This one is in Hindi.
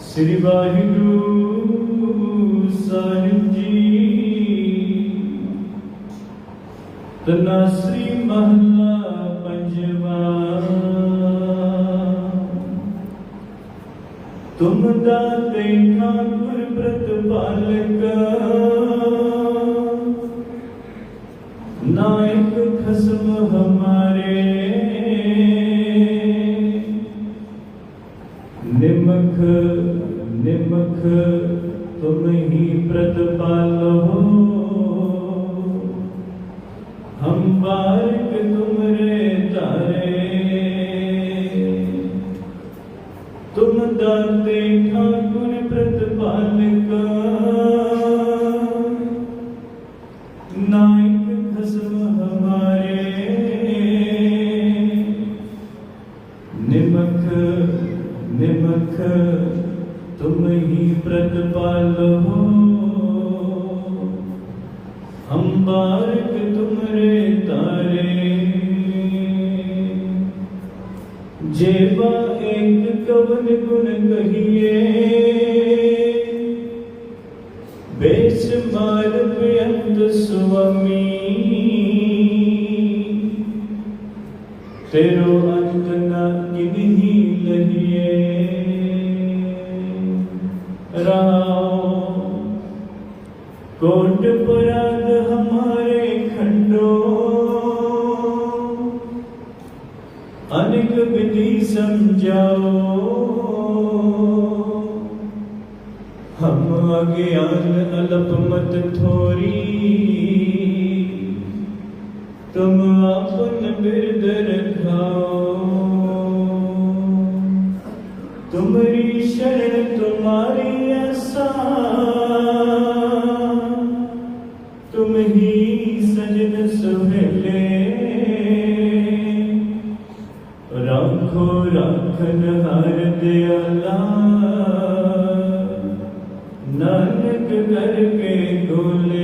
ਸ੍ਰੀ ਵਾਹਿਗੁਰੂ ਸਾਹਿਬ ਜੀ। ਤਨਾਸਰੀ ਮਹਲਾ ਪੰਜਵਾ। ਤੁਮ ਦਾਤੇ ਠਾਕੁਰ ਬ੍ਰਤ ਪਾਲਕ। निमख तुम ही प्रतिपालो हम बारिक तुमरे तारे। तुम दाते ठाकुर प्रतिपालक। नायक खसम हमारे। निमख निमख तुम ही प्रतिपालो हम बारक तुमरे तारे। जेवा एक कवन गुण कहिए। बेशुमार बेअंत स्वामी। तेरो अंत न किन्ही लहिए। राम कोट पुराण हमारे खंडो अनेक विधि समझाओ हम अज्ञान अलप मत थोरी तुम अपन बिरद रखाओ तुम्हारी शरण तुम्हारी आसा तुम ही सजन सुहले। राखो राखन हर दयाला नानक करके गोले